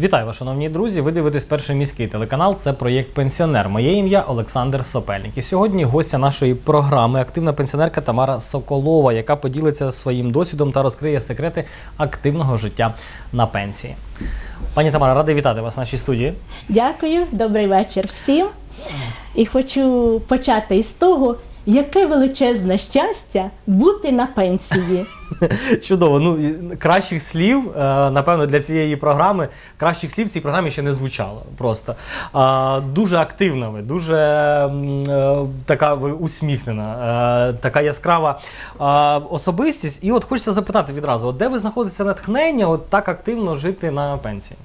Вітаю вас, шановні друзі. Ви дивитесь перший міський телеканал. Це проєкт Пенсіонер. Моє ім'я Олександр Сопельник. І сьогодні гостя нашої програми активна пенсіонерка Тамара Соколова, яка поділиться своїм досвідом та розкриє секрети активного життя на пенсії. Пані Тамара, радий вітати вас в нашій студії. Дякую, добрий вечір всім. І хочу почати із того, яке величезне щастя бути на пенсії. Чудово. Ну кращих слів, е, напевно, для цієї програми кращих слів в цій програмі ще не звучало. Просто дуже активна ви, дуже е, така ви усміхнена, е, така яскрава особистість. І от хочеться запитати відразу: от де ви знаходите натхнення, от так активно жити на пенсії?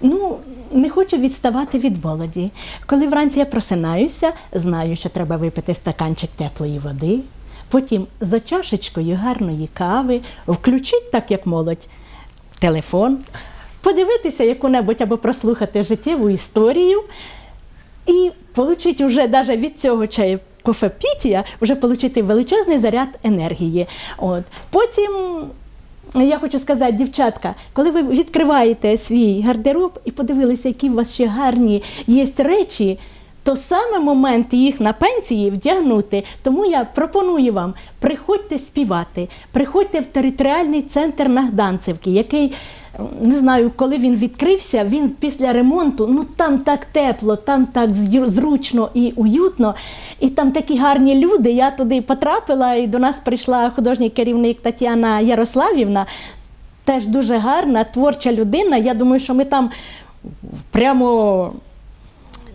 Ну, не хочу відставати від молоді. Коли вранці я просинаюся, знаю, що треба випити стаканчик теплої води, потім за чашечкою гарної кави, включить, так як молодь, телефон, подивитися яку-небудь або прослухати життєву історію і отримати вже навіть від цього чаю. Кофепітія вже отримати величезний заряд енергії. От. Потім я хочу сказати, дівчатка, коли ви відкриваєте свій гардероб і подивилися, які у вас ще гарні є речі, то саме момент їх на пенсії вдягнути. Тому я пропоную вам, приходьте співати, приходьте в територіальний центр Нагданцевки, який. Не знаю, коли він відкрився, він після ремонту, ну там так тепло, там так зручно і уютно, і там такі гарні люди. Я туди потрапила, і до нас прийшла художній керівник Тетяна Ярославівна, теж дуже гарна, творча людина. Я думаю, що ми там прямо.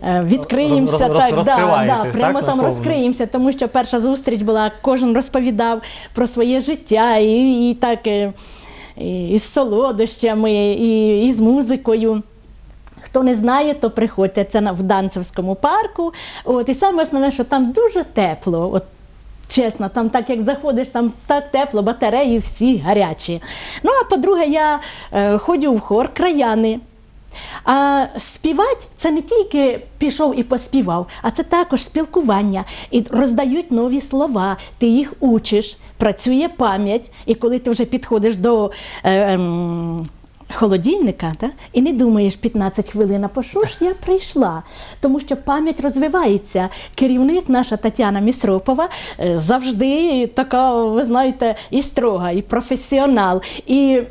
Е, Відкриємося Роз- роз- так, да, розкриваєтесь, да, так, там розкриємося, тому що перша зустріч була, кожен розповідав про своє життя і, і так е, і, і з солодощами, і, і з музикою. Хто не знає, то приходьте. Це в Данцевському парку. От, і саме основне, що там дуже тепло. От, Чесно, там так як заходиш, там так тепло, батареї всі гарячі. Ну, а по-друге, я е, ходжу в хор краяни. А співати це не тільки пішов і поспівав, а це також спілкування. І роздають нові слова, ти їх учиш, працює пам'ять. І коли ти вже підходиш до е, ем, холодильника та, і не думаєш 15 хвилин, а по ж я прийшла? Тому що пам'ять розвивається. Керівник наша Тетяна Місропова е, завжди така, ви знаєте, і строга, і професіонал. І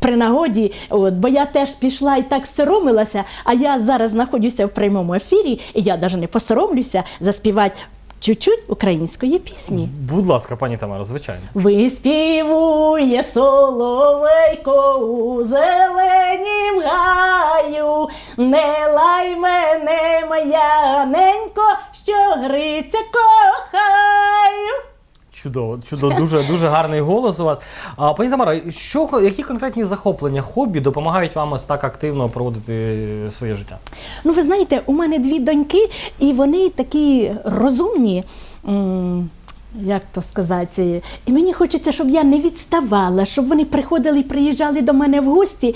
при нагоді, от, бо я теж пішла і так соромилася, а я зараз знаходжуся в прямому ефірі, і я навіть не посоромлюся заспівати чуть-чуть української пісні. Будь ласка, пані Тамара, звичайно. Виспівує соловейко у зеленім гаю, не лай мене, моя ненько, що гриця кохаю. Чудово, чудово, дуже дуже гарний голос у вас. А пані Тамара, що які конкретні захоплення, хобі допомагають вам ось так активно проводити своє життя? Ну, ви знаєте, у мене дві доньки, і вони такі розумні. Як то сказати, і мені хочеться, щоб я не відставала, щоб вони приходили і приїжджали до мене в гості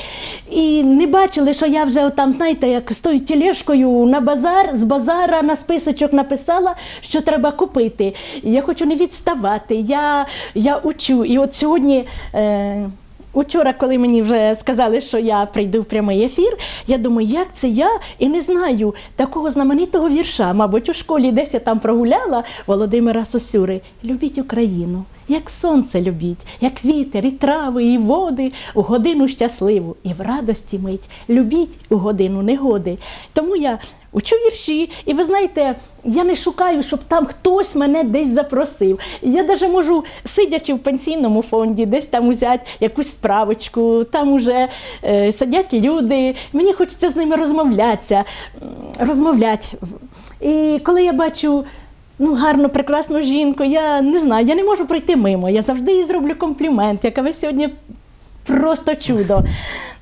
і не бачили, що я вже там, знаєте, як з тою тілешкою на базар, з базара на списочок написала, що треба купити. Я хочу не відставати. Я, я учу. І от сьогодні. Е, Учора, коли мені вже сказали, що я прийду в прямий ефір, я думаю, як це я і не знаю такого знаменитого вірша. Мабуть, у школі десь я там прогуляла Володимира Сосюри. Любіть Україну, як сонце любіть, як вітер, і трави, і води, у годину щасливу, і в радості мить. Любіть у годину негоди. Тому я учу вірші, і ви знаєте, я не шукаю, щоб там хтось мене десь запросив. Я навіть можу, сидячи в пенсійному фонді, десь там взяти якусь справочку, там уже е, сидять люди. Мені хочеться з ними розмовлятися, розмовляти. І коли я бачу. Ну, гарну, прекрасну жінку. Я не знаю, я не можу пройти мимо. Я завжди їй зроблю комплімент, яка ви сьогодні просто чудо.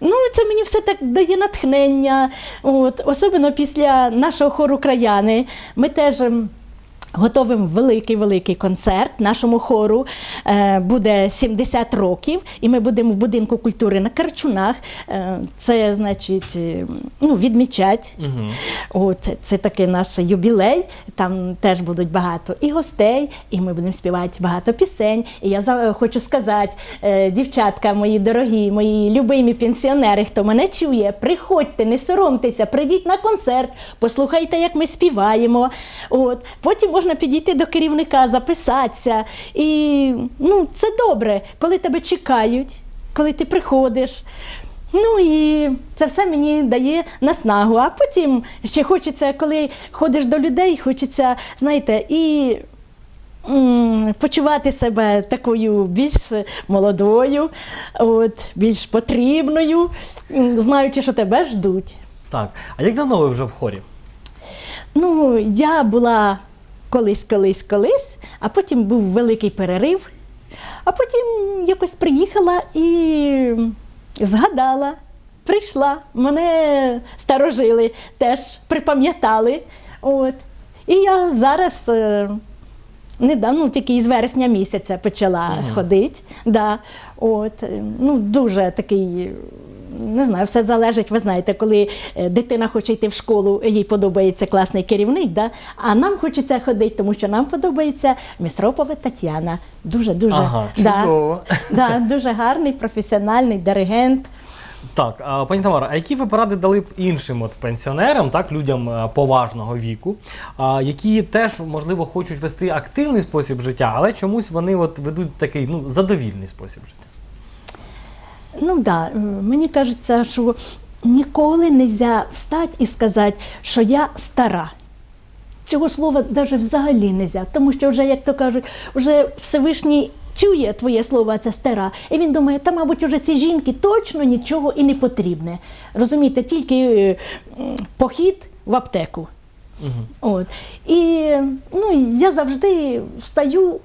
Ну, це мені все так дає натхнення. От, особливо після нашого хору краяни. Ми теж. Ем, Готовимо великий великий концерт нашому хору. Е, буде 70 років, і ми будемо в будинку культури на Карчунах. Е, це значить е, ну, відмічать. От це такий наш юбілей. Там теж будуть багато і гостей, і ми будемо співати багато пісень. І я хочу сказати, дівчатка, мої дорогі, мої любимі пенсіонери, хто мене чує, приходьте, не соромтеся, прийдіть на концерт, послухайте, як ми співаємо. От потім можна підійти до керівника, записатися. І ну, це добре, коли тебе чекають, коли ти приходиш. Ну і це все мені дає наснагу. А потім ще хочеться, коли ходиш до людей, хочеться, знаєте, і почувати себе такою більш молодою, от, більш потрібною, знаючи, що тебе ждуть. Так. А як давно ви вже в хорі? Ну, я була колись, колись, колись, а потім був великий перерив, а потім якось приїхала і згадала, прийшла, мене старожили, теж припам'ятали. От. І я зараз. е, Недавно, тільки із вересня місяця почала ходити. Да. От, ну, дуже такий, не знаю, все залежить, ви знаєте, коли е, дитина хоче йти в школу, їй подобається класний керівник, да? а нам хочеться ходити, тому що нам подобається Місропова Тетяна. Дуже-дуже Ага, да, да, дуже гарний, професіональний диригент. Так, а, пані Тамара, а які ви поради дали б іншим от пенсіонерам, так, людям е, поважного віку, а, які теж, можливо, хочуть вести активний спосіб життя, але чомусь вони от ведуть такий ну, задовільний спосіб життя? Ну да, е, мені кажеться, що ніколи не можна встати і сказати, що я стара. Цього слова навіть взагалі не можна, тому що вже, як то кажуть, вже Всевишній чує твоє слово, це стара, і він думає, та, мабуть, уже ці жінки точно нічого і не потрібне. Розумієте, тільки е, похід в аптеку. От. І ну, я завжди встаю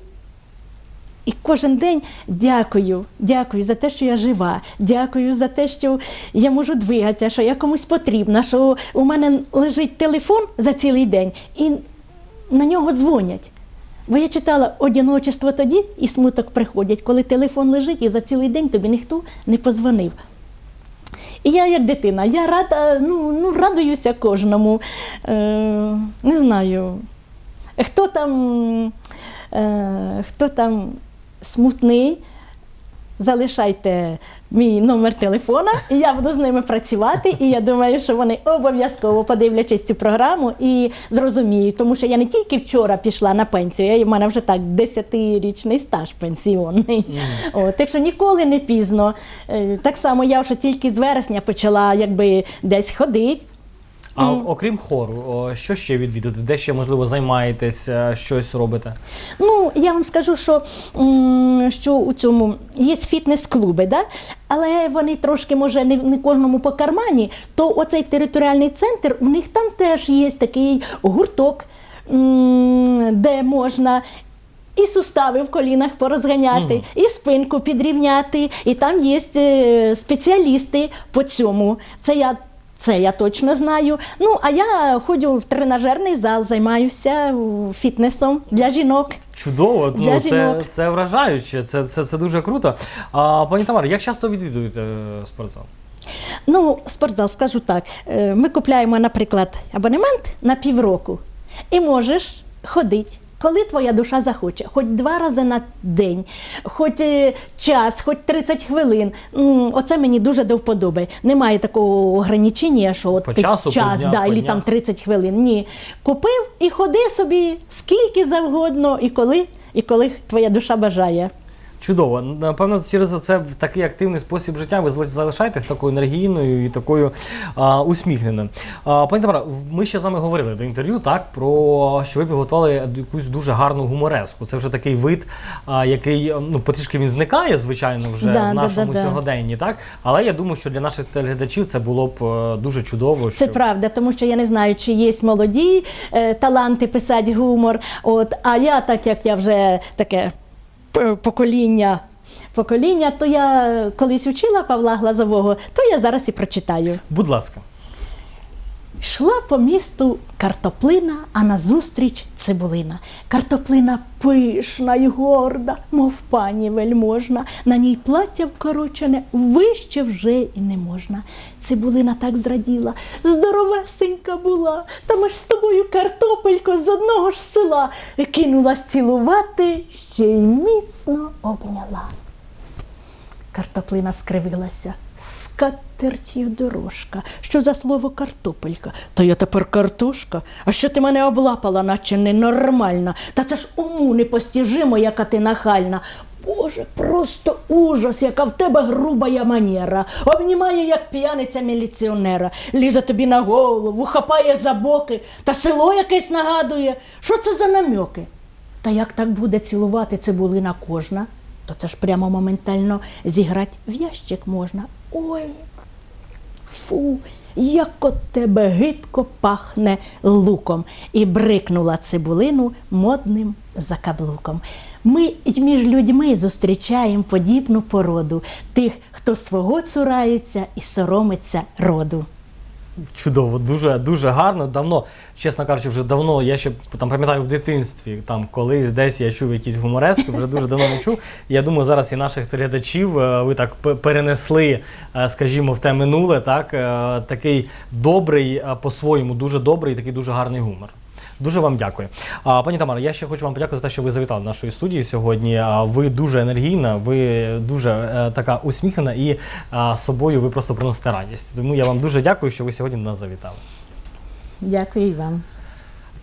і кожен день дякую, дякую за те, що я жива, дякую за те, що я можу двигатися, що я комусь потрібна, що у мене лежить телефон за цілий день і на нього дзвонять. Бо я читала одиночество тоді і смуток приходять, коли телефон лежить і за цілий день тобі ніхто не позвонив. І я як дитина, я рада, ну, ну радуюся кожному. Е, не знаю, хто там, е, хто там смутний, залишайте мій номер телефона, і я буду з ними працювати. І я думаю, що вони обов'язково подивлячись цю програму і зрозуміють, тому що я не тільки вчора пішла на пенсію, я, у мене вже так 10-річний стаж пенсіонний. От, так що ніколи не пізно. Е, Так само я вже тільки з вересня почала якби десь ходити. А о- окрім хору, о, що ще відвідувати? Де ще, можливо, займаєтесь, е, щось робите? Ну, я вам скажу, що, м, що у цьому є фітнес-клуби, да? але вони трошки, може, не, не кожному по кармані, то оцей територіальний центр, у них там теж є такий гурток, м, де можна. І сустави в колінах порозганяти, і спинку підрівняти. І там є е, спеціалісти по цьому. Це я, це я точно знаю. Ну, а я ходжу в тренажерний зал, займаюся фітнесом для жінок. Чудово, Для ну, це, жінок. це вражаюче, це, це, це дуже круто. А, пані Тамара, як часто відвідуєте е, спортзал? Ну, спортзал, скажу так. е, Ми купляємо, наприклад, абонемент на півроку і можеш ходити. Коли твоя душа захоче, хоч два рази на день, хоч е, час, хоч 30 хвилин. Оце мені дуже до вподоби. Немає такого ограничення, що от По ти часу, по час, днях, да, по там 30 хвилин. Ні. Купив і ходи собі скільки завгодно, і коли, і коли твоя душа бажає. Чудово. Напевно, через це в такий активний спосіб життя ви зали- залишаєтесь такою енергійною і такою а, усміхненою. А, пані Тамара, ми ще з вами говорили до інтерв'ю, так, про що ви підготували якусь дуже гарну гумореску. Це вже такий вид, а, який ну, потрішки він зникає, звичайно, вже Да, в нашому да, да. сьогоденні, так? Але я думаю, що для наших телеглядачів це було б е, дуже чудово. Це що... правда, тому що я не знаю, чи є молоді е, таланти писати гумор. От, а я, так як я вже таке покоління. Покоління, то я колись вчила Павла Глазового, то я зараз і прочитаю. Будь ласка. Йшла по місту картоплина, а назустріч цибулина. Картоплина пишна й горда, мов пані вельможна. На ній плаття вкорочене, вище вже і не можна. Цибулина так зраділа, здоровесенька була, та ми ж з тобою картопелько з одного ж села. Кинулась цілувати, ще й міцно обняла. Картоплина скривилася. Скатертю дорожка. Що за слово картопелька? Та я тепер картошка. А що ти мене облапала, наче ненормальна? Та це ж уму непостіжимо, яка ти нахальна. Боже, просто ужас, яка в тебе груба я манера. Обнімає, як п'яниця міліціонера, лізе тобі на голову, хапає за боки, та село якесь нагадує. Що це за намьоки? Та як так буде цілувати цибулина кожна, то це ж прямо моментально зіграти в ящик можна. Ой, фу, як от тебе гидко пахне луком. І брикнула цибулину модним закаблуком. Ми й між людьми зустрічаємо подібну породу тих, хто свого цурається і соромиться роду. Чудово, дуже дуже гарно. Давно, чесно кажучи, вже давно. Я ще там пам'ятаю в дитинстві, там колись десь я чув якісь гуморески, вже дуже давно не чув. Я думаю, зараз і наших глядачів е, ви так перенесли, е, скажімо, в те минуле, так е, такий добрий, по-своєму, дуже добрий, такий дуже гарний гумор. Дуже вам дякую. А, пані Тамара, я ще хочу вам подякувати за те, що ви завітали до нашої студії сьогодні. А, Ви дуже енергійна, ви дуже е, така усміхнена і а, собою ви просто приносите радість. Тому я вам дуже дякую, що ви сьогодні до нас завітали. Дякую і вам.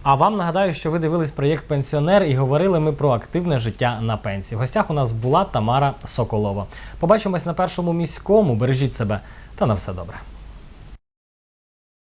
А вам нагадаю, що ви дивились проєкт Пенсіонер і говорили ми про активне життя на пенсії. В гостях у нас була Тамара Соколова. Побачимось на першому міському. Бережіть себе та на все добре.